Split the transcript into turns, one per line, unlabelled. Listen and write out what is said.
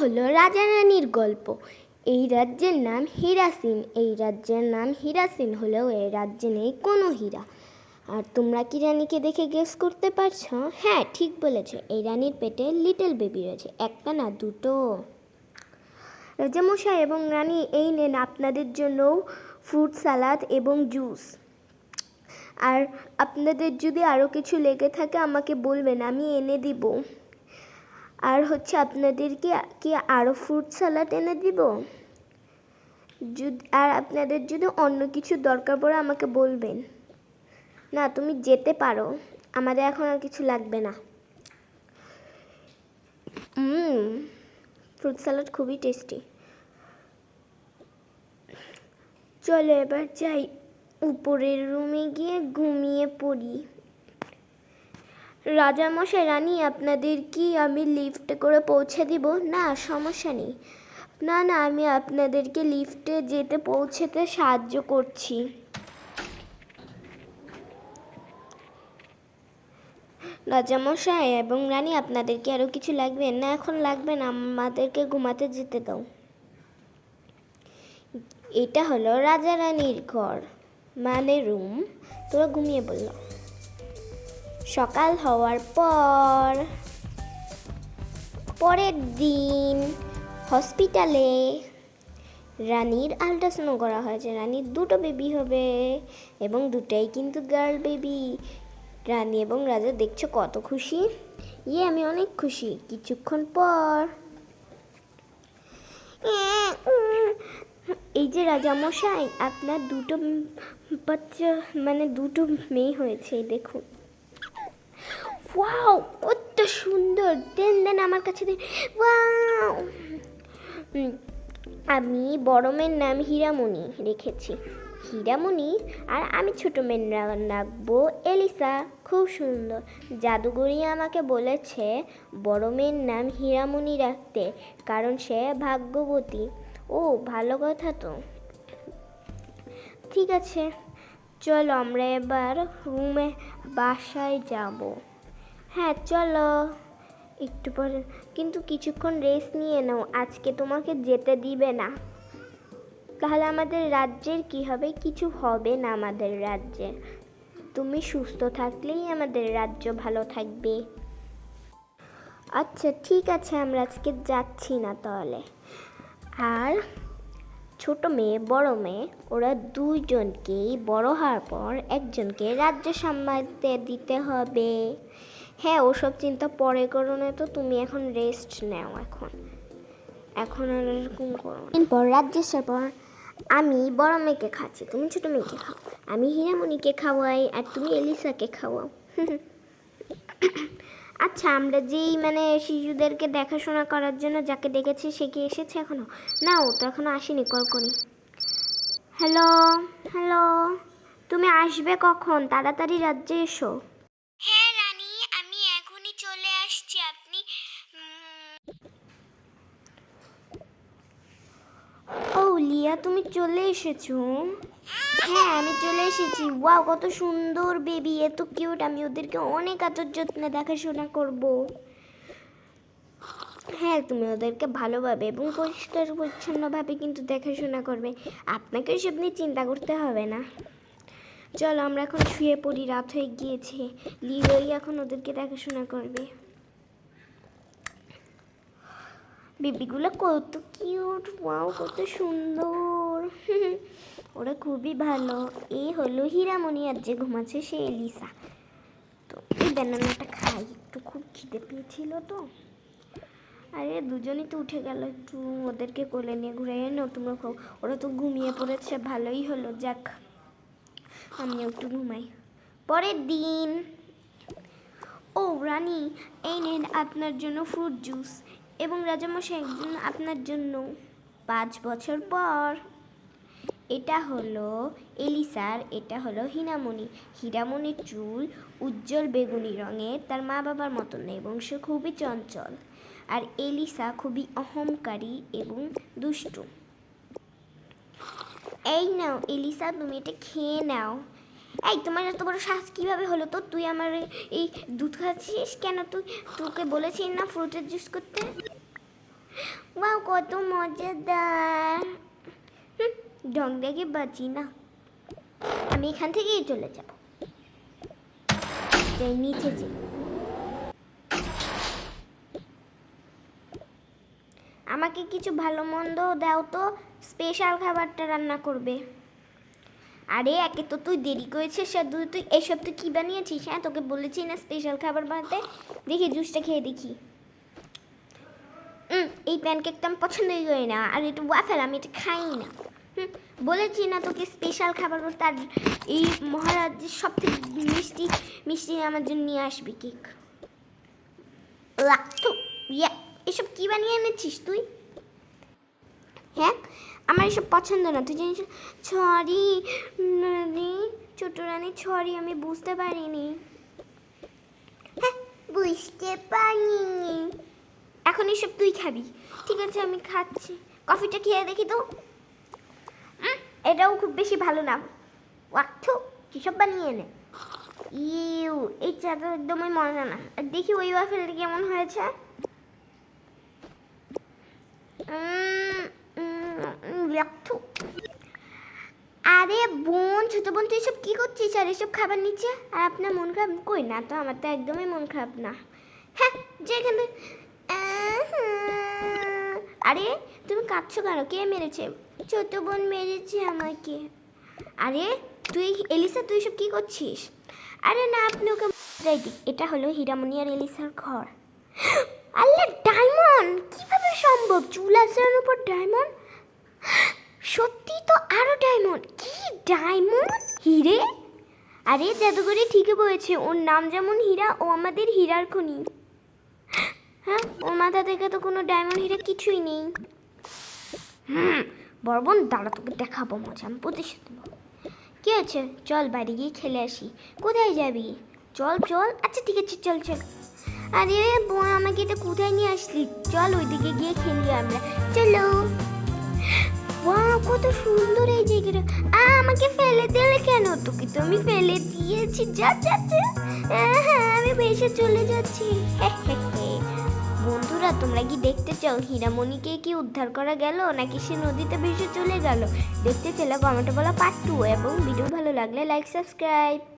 হলো রাজা রানীর গল্প। এই রাজ্যের নাম হীরাসিন। এই রাজ্যের নাম হীরাসিন হলেও এই রাজ্যে নেই কোনো হীরা। আর তোমরা কি রানীকে দেখে গেস করতে পারছ? হ্যাঁ ঠিক বলেছ। এই রানীর পেটে লিটল বেবি রয়েছে। একটা না, দুটো। রাজামশাই এবং রানী, এই নেন আপনাদের জন্য ফ্রুট সালাদ এবং জুস আর আপনাদের যদি আরও কিছু লেগে থাকে, আমাকে বলবেন, আমি এনে দিব। আর হচ্ছে আপনাদেরকে কি আরও ফ্রুট সালাড এনে দিব? যদি, আর আপনাদের যদি অন্য কিছু দরকার পড়ে আমাকে বলবেন। না, তুমি যেতে পারো। আমাদের এখন আর কিছু লাগবে না। হুম ফ্রুট স্যালাড খুবই টেস্টি চলো এবার যাই উপরের রুমে গিয়ে ঘুমিয়ে পড়ি। রাজামশাই, রানী, আপনাদের কি আমি লিফটে করে পৌঁছে দিব? না, সমস্যা নেই। না না, আমি আপনাদেরকে লিফটে যেতে পৌঁছতে সাহায্য করছি। রাজামশাই এবং রানী, আপনাদেরকে আরও কিছু লাগবে? না, এখন লাগবে না, আমাদেরকে ঘুমাতে যেতে দাও। এটা হলো রাজা রানীর ঘর মানে রুম। তোরা ঘুমিয়ে বলল সকাল হওয়ার পর, পরের দিন হসপিটালে রানীর আল্ট্রাসাউন্ড করা হয়েছে। রানীর দুটো বেবি হবে এবং দুটাই কিন্তু গার্ল বেবি রানী এবং রাজা দেখছ কত খুশি? ইয়ে আমি অনেক খুশি। কিছুক্ষণ পর এই যে রাজামশাই, আপনার দুটো বাচ্চা মানে দুটো মেয়ে হয়েছে, দেখুন। ওয়াও, কত সুন্দর। দেন দেন আমার কাছে, দেন। ওয়াও। আমি বড় মেয়ের নাম হীরামণি রেখেছি। হীরামণি আর আমি ছোট মেয়ের রাখব এলিসা। খুব সুন্দর। জাদুগরি আমাকে বলেছে বড় মেয়ের নাম হীরামণি রাখতে, কারণ সে ভাগ্যবতী। ও, ভালো কথা তো। ঠিক আছে, চলো আমরা এবার রুমে বাসায় যাব। হ্যাঁ চলো। একটু পরে। কিন্তু কিছুক্ষণ রেস্ট নিয়ে নাও। আজকে তোমাকে যেতে দিবে না। তাহলে আমাদের রাজ্যের কি হবে? কিছু হবে না আমাদের রাজ্যে। তুমি সুস্থ থাকলেই আমাদের রাজ্য ভালো থাকবে। আচ্ছা ঠিক আছে, আমরা আজকে যাচ্ছি না তাহলে। আর ছোট মেয়ে, বড় মেয়ে, ওরা দুইজনকেই বড় হওয়ার পর একজনকে রাজ্য সামলাতে দিতে হবে। হ্যাঁ ওসব চিন্তা পরে করো না তো তুমি এখন রেস্ট নাও এখন। এখন আর এরকম করো। এরপর রাজ্যের পর আমি বড় মেয়েকে খাচ্ছি, তুমি ছোট মেয়েকে খাও। আমি হীরামণিকে খাওয়াই আর তুমি এলিসাকে খাওয়াও। আচ্ছা আমরা যেই মানে শিশুদেরকে দেখাশোনা করার জন্য যাকে ডেকেছি সে কি এসেছে এখনও? না, ও তো এখনও আসেনি, কল করি। হ্যালো হ্যালো তুমি আসবে কখন? তাড়াতাড়ি রাজ্যে এসো হ্যাঁ রানী আমি এখনই চলে আসছি আপনি লিয়া তুমি চলে এসেছ? হ্যাঁ আমি চলে এসেছি। ওয়াও, কত সুন্দর বেবি, এত কিউট। আমি ওদেরকে অনেক আদর যত্নে, দেখাশোনা করব। হ্যাঁ তুমি ওদেরকে ভালোভাবে এবং পরিষ্কার, পরিচ্ছন্নভাবে কিন্তু দেখাশোনা করবে। আপনাকে সব নিয়ে চিন্তা করতে হবে না। চলো, আমরা এখন শুয়ে পড়ি। রাত হয়ে গিয়েছে। লিওই এখন ওদেরকে দেখাশোনা করবে। বেবিগুলো কত কিউট ওয়াও কত সুন্দর। ওরা খুবই ভালো। এই হলো হীরামণি আর যে ঘুমাচ্ছে সে এলিসা। তো এই ব্যানানাটা খাই। একটু খুব খিদে পেয়েছিল তো। আরে, দুজনই তো উঠে গেল একটু। ওদেরকে কোলে নিয়ে ঘুরে এনো, তোমরা খাও। ওরা তো ঘুমিয়ে পড়েছে। ভালোই হলো। যাক, আমিও একটু ঘুমাই। পরের দিন। ও, রানী, এই নেন আপনার জন্য ফ্রুট জুস এবং রাজামশাই একজন আপনার জন্য পাঁচ বছর পর, এটা হলো এলিসার, এটা হলো হীরামণি। হীরামণির চুল উজ্জ্বল বেগুনি রঙের, তার মা বাবার মতন এবং সে খুবই চঞ্চল। আর এলিসা খুবই অহংকারী এবং দুষ্টু। এই নাও, এলিসা, তুমি এটা খেয়ে নাও। এই, তোমার এত বড় শ্বাস কীভাবে হলো তো? তুই আমার এই দুধ খাচ্ছিস কেন তুই? তোকে বলেছিস না ফ্রুটের জুস করতে? বাহ কত মজাদার। ঢং দেখে বাঁচি না। আমি এখান থেকেই চলে যাব। যাই, নিচে যাই। আমাকে কিছু ভালো মন্দ দাও তো স্পেশাল খাবারটা রান্না করবে। আরে, একে তো তুই দেরি করেছিস, আর দুই তুই এসব তুই কী বানিয়েছিস হ্যাঁ? তোকে বলেছি না স্পেশাল খাবার বানাতে। দেখি, জুসটা খেয়ে দেখি। এই প্যানকেকটা আমি পছন্দই করি না, আর একটু ওয়াফেল আমি এটা খাই না। বলেছি না তোকে স্পেশাল খাবার বলতে আর এই মহারাজের সব থেকে মিষ্টি মিষ্টি আমার জন্য নিয়ে আসবি কেক লাগতো ইয়া, এসব কী বানিয়ে এনেছিস তুই? হ্যাঁ? আমার এসব পছন্দ না। তুই জানিস ছড়ি ছোট রানী ছড়ি আমি বুঝতে পারিনি। হ্যাঁ বুঝতে পারিনি। এখন এসব তুই খাবি। ঠিক আছে আমি খাচ্ছি। কফিটা খেয়ে দেখি তো। এটাও খুব বেশি ভালো না। ওয়াক্থু কিসব বানিয়ে এনে? ইউ এই চাটা একদমই মজা না। আর দেখি ওই ওয়াফেলটা কেমন হয়েছে। ইয়াক্থু। আরে বোন, ছোট বোন, তুই সব কি করছিস? আর এসব খাবার নিচ্ছে আর আপনার মন খারাপ? কই না তো, আমার তো একদমই মন খারাপ না। হ্যাঁ যে যেখানে আরে, তুমি কাঁদছো কেন? কে মেরেছে? ছোট বোন মেরেছে আমাকে। আরে, তুই, এলিসা, তুই সব কি করছিস? আরে না, আপনি ওকে এটা হলো হীরামণি আর এলিসার ঘর। আল্লাহ, ডায়মন্ড! কীভাবে সম্ভব? চুল আসার উপর ডায়মন্ড? সত্যি তো আরও ডায়মন্ড কি ডায়মন্ড হিরে? আরে জাদুঘরে ঠিকই বলেছে, ওর নাম যেমন হীরা, ও আমাদের হীরার খনি। হ্যাঁ ওর মাথা থেকে তো কোনো ডায়মন্ড হীরা কিছুই নেই। হুম, বর্বন, দাঁড়া, তোকে দেখাবো মজা, আমি প্রতিশোধ নেব কি আছে চল বাড়ি গিয়ে খেলে আসি। কোথায় যাবি? চল চল। আচ্ছা ঠিক আছে, চল চল। আরে বোন, আমাকে এটা কোথায় নিয়ে আসলি? চল ওইদিকে গিয়ে খেলি আমরা। চলো। ওয়াও কত সুন্দর এই জায়গাটা। আমাকে ফেলে দিলে কেন? তোকে তো আমি ফেলে দিয়েছি। যা যা। হ্যাঁ আমি ভেসে চলে যাচ্ছি। বন্ধুরা, তোমরা কি দেখতে চাও? হীরামণিকে কি উদ্ধার করা গেল? নাকি সে নদীতে ভেসে চলে গেল? দেখতে চাইলে কমেন্টে বলা পার্ট টু এবং ভিডিও ভালো লাগলে লাইক সাবস্ক্রাইব